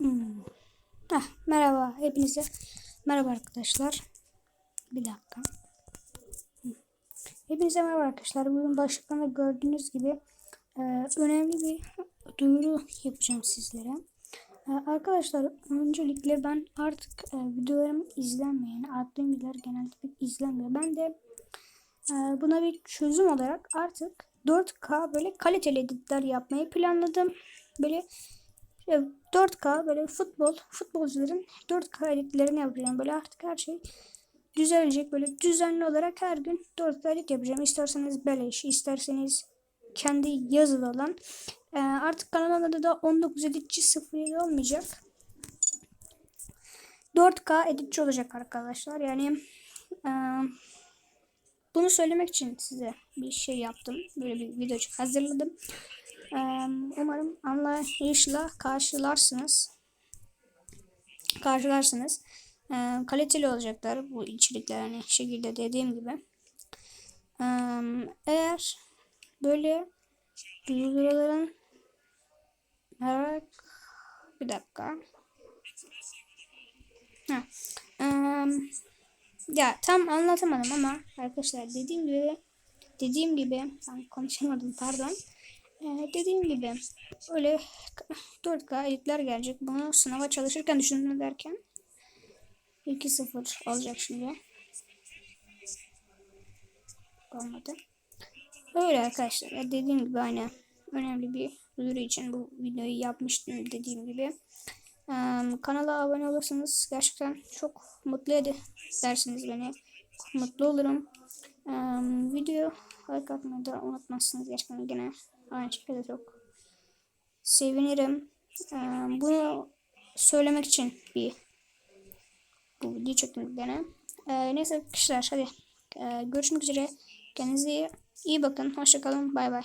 Heh, merhaba hepinize. Merhaba arkadaşlar. Bir dakika. Hepinize merhaba arkadaşlar. Bugün başlıktan da gördüğünüz gibi e, önemli bir duyuru yapacağım sizlere. E, arkadaşlar öncelikle ben artık e, videolarım izlenmeyen, attığım videolar genelde pek izlenmiyor. Ben de e, buna bir çözüm olarak artık 4K böyle kaliteli editler yapmayı planladım. Böyle ya 4K böyle futbol, futbolcuların 4K editlerini yapacağım. Böyle artık her şey düzelecek. Böyle düzenli olarak her gün 4K edit yapacağım. İsterseniz beleş, isterseniz kendi yazılı olan. Ee, artık kanalımda da 19 editçi 07 olmayacak. 4K editçi olacak arkadaşlar. Yani e, bunu söylemek için size bir şey yaptım. Böyle bir video hazırladım. Umarım anlayışla karşılarsınız. Karşılarsınız. Kaliteli olacaklar bu içerikler hani şekilde dediğim gibi. Eğer böyle duyuruların merak bir dakika. Ha. Ya tam anlatamadım ama arkadaşlar dediğim gibi dediğim gibi ben konuşamadım pardon. Ee, dediğim gibi öyle 4K editler gelecek. Bunu sınava çalışırken düşündüm derken 2-0 olacak şimdi. Olmadı. Öyle arkadaşlar. Ya dediğim gibi hani önemli bir duyuru için bu videoyu yapmıştım dediğim gibi. Ee, kanala abone olursanız gerçekten çok mutlu edersiniz beni. Mutlu olurum. Ee, video like atmayı da unutmazsınız. Gerçekten gene aynı şekilde çok sevinirim. Ee, bunu söylemek için bir bu video çektim gene. Ee, neyse arkadaşlar hadi ee, görüşmek üzere. Kendinize iyi bakın. Hoşçakalın. Bay bay.